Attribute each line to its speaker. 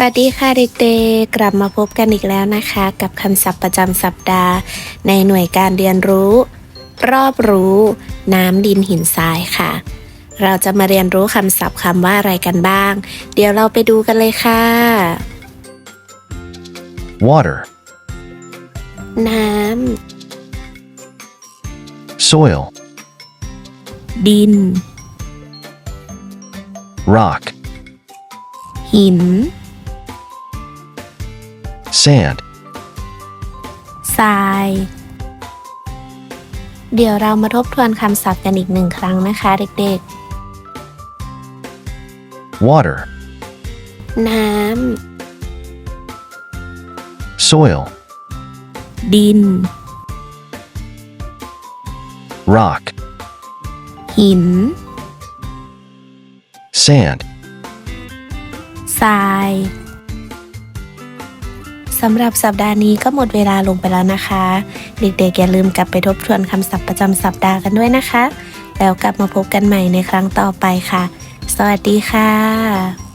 Speaker 1: สวัสดีค่ะเด็กๆ กลับมาพบกันอีกแล้วนะคะ กับคำศัพท์ประจำสัปดาห์ ในหน่วยการเรียนรู้ รอบรู้ น้ำดินหินทรายค่ะ เราจะมาเรียนรู้คำศัพท์คำว่าอะไรกันบ้าง เดี๋ยวเราไปดูกันเลยค่ะ
Speaker 2: water,
Speaker 1: น้
Speaker 2: soil, ำ
Speaker 1: ดิน
Speaker 2: rock,
Speaker 1: หิน
Speaker 2: sand,
Speaker 1: ทราย เดี๋ยวเรามาทบทวนคำศัพท์กันอีกหนึ่งครั้งนะคะเด็ก
Speaker 2: water,
Speaker 1: ๆ น้ำ
Speaker 2: soil,
Speaker 1: ดิน
Speaker 2: rock,
Speaker 1: หิน
Speaker 2: sand,
Speaker 1: ทราย สำหรับสัปดาห์นี้ก็หมดเวลาลงไปแล้วนะคะ เด็กๆอย่าลืมกลับไปทบทวนคำศัพท์ประจำสัปดาห์กันด้วยนะคะ แล้วกลับมาพบกันใหม่ในครั้งต่อไปค่ะ สวัสดีค่ะ